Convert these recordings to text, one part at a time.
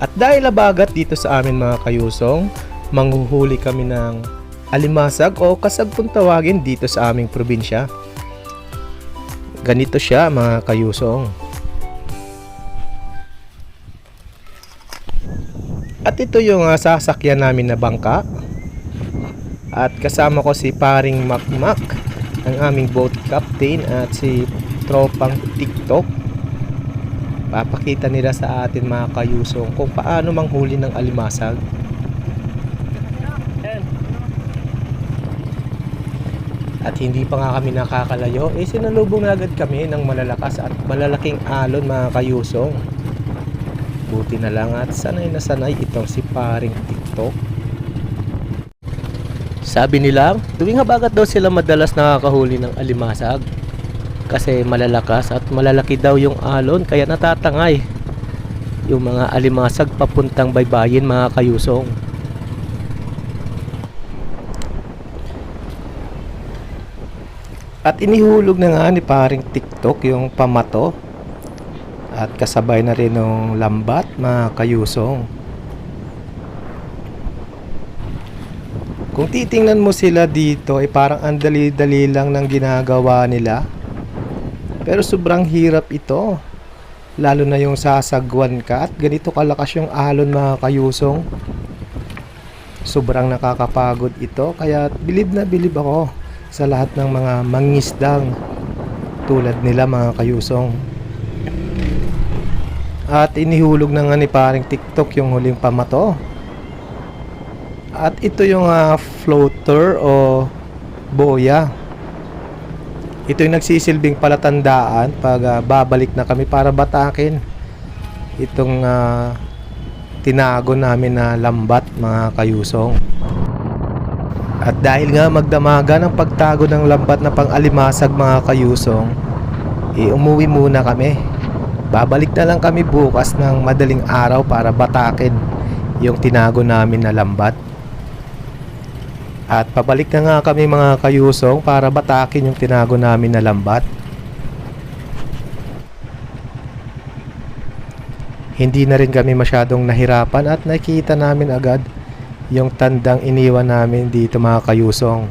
At dahil labagat dito sa amin mga kayusong, manghuhuli kami ng alimasag o kasag tawagin dito sa aming probinsya. Ganito siya mga kayusong. At ito yung ah, sasakyan namin na bangka. At kasama ko si paring Makmak, ang aming boat captain at si tropang TikTok. Papakita nila sa atin mga kayusong kung paano manghuli ng alimasag. At hindi pa nga kami nakakalayo, eh sinalubong na agad kami ng malalakas at malalaking alon mga kayusong. Buti na lang at sanay na sanay itong si paring TikTok. Sabi nila, tuwing habagat daw sila madalas nakakahuli ng alimasag. Kasi malalakas at malalaki daw yung alon kaya natatangay yung mga alimasag papuntang baybayin mga kayusong. At inihulog na nga ni paring TikTok yung pamato at kasabay na rin ng lambat mga kayusong. Kung titingnan mo sila dito ay parang ang dali-dali lang ng ginagawa nila. Pero sobrang hirap ito. Lalo na yung sasagwan ka at ganito kalakas yung alon mga kayusong. Sobrang nakakapagod ito kaya bilib na bilib ako sa lahat ng mga mangisdang tulad nila mga kayusong. At inihulog na nga ni paring TikTok yung huling pamato. At ito yung ah, floater o boya. Ito yung nagsisilbing palatandaan pag ah, babalik na kami para batakin itong ah, tinago namin na lambat mga kayusong. At dahil nga magdamaga ng pagtago ng lambat na pang-alimasag mga kayusong, eh umuwi muna kami. Babalik na lang kami bukas ng madaling araw para batakin yung tinago namin na lambat. At pabalik na nga kami mga kayusong para batakin yung tinago namin na lambat. Hindi na rin kami masyadong nahirapan at nakita namin agad yung tandang iniwan namin dito mga kayusong.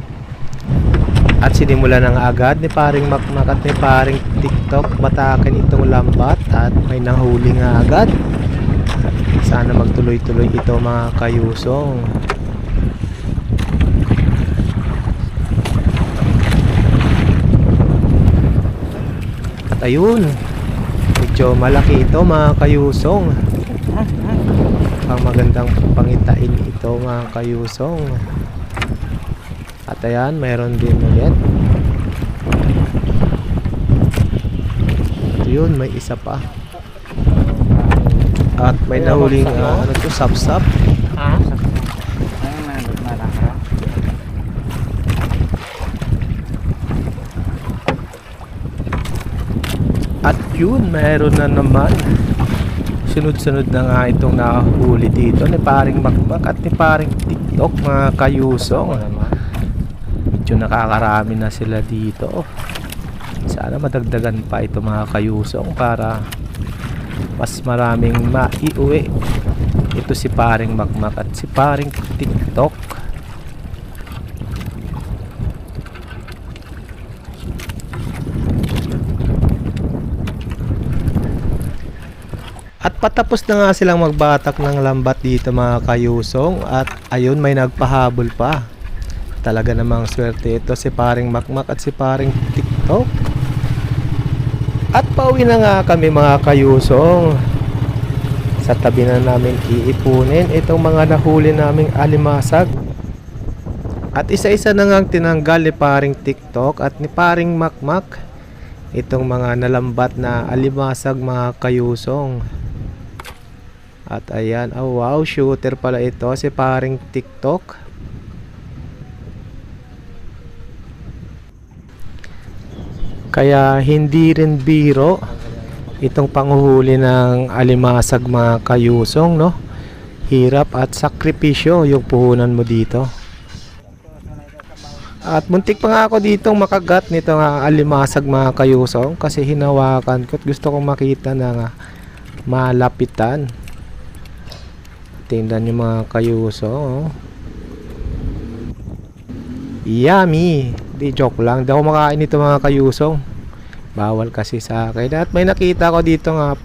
At sinimula na nga agad ni paring Makmak at ni paring TikTok batakin itong lambat at may nahuli nga agad. Sana magtuloy-tuloy ito mga kayusong. At ayun, medyo malaki ito mga kayusong. Ang magandang pangitain ito mga kayusong. At ayan, mayroon din ulit. At yun, may isa pa. At may nahuling uh, ano to, sap-sap. Ah, Ayun, manandot na lang ka. At yun, mayroon na naman. Sunod-sunod na nga itong nahuli dito ni paring Makmak at ni paring TikTok mga kayusong. Medyo nakakarami na sila dito. Sana madagdagan pa ito mga kayusong para mas maraming maiuwi. Ito si paring Makmak at si paring TikTok. At patapos na nga silang magbatak ng lambat dito mga kayusong at ayun may nagpahabol pa. Talaga namang swerte ito si paring Makmak at si paring TikTok. At pauwi na nga kami mga kayusong. Sa tabi na namin iipunin itong mga nahuli naming alimasag. At isa-isa na nga tinanggal ni paring TikTok at ni paring Makmak itong mga nalambat na alimasag mga kayusong. At ayan, oh wow, shooter pala ito si paring TikTok. Kaya hindi rin biro itong panguhuli ng alimasag mga kayusong, no? Hirap at sakripisyo yung puhunan mo dito. At muntik pa nga ako ditong makagat nito nga alimasag mga kayusong kasi hinawakan ko at gusto kong makita na nga malapitan. Tingnan nyo mga kayusong. Oh. Yummy! Di joke lang. Di ako makain nito mga kayusong. Bawal kasi sa akin. At may nakita ko dito nga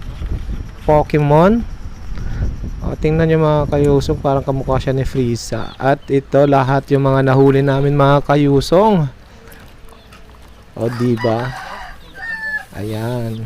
Pokemon. O, tingnan nyo mga kayusong. Parang kamukha siya ni Frieza. At ito lahat yung mga nahuli namin mga kayusong. O, diba? Ayan.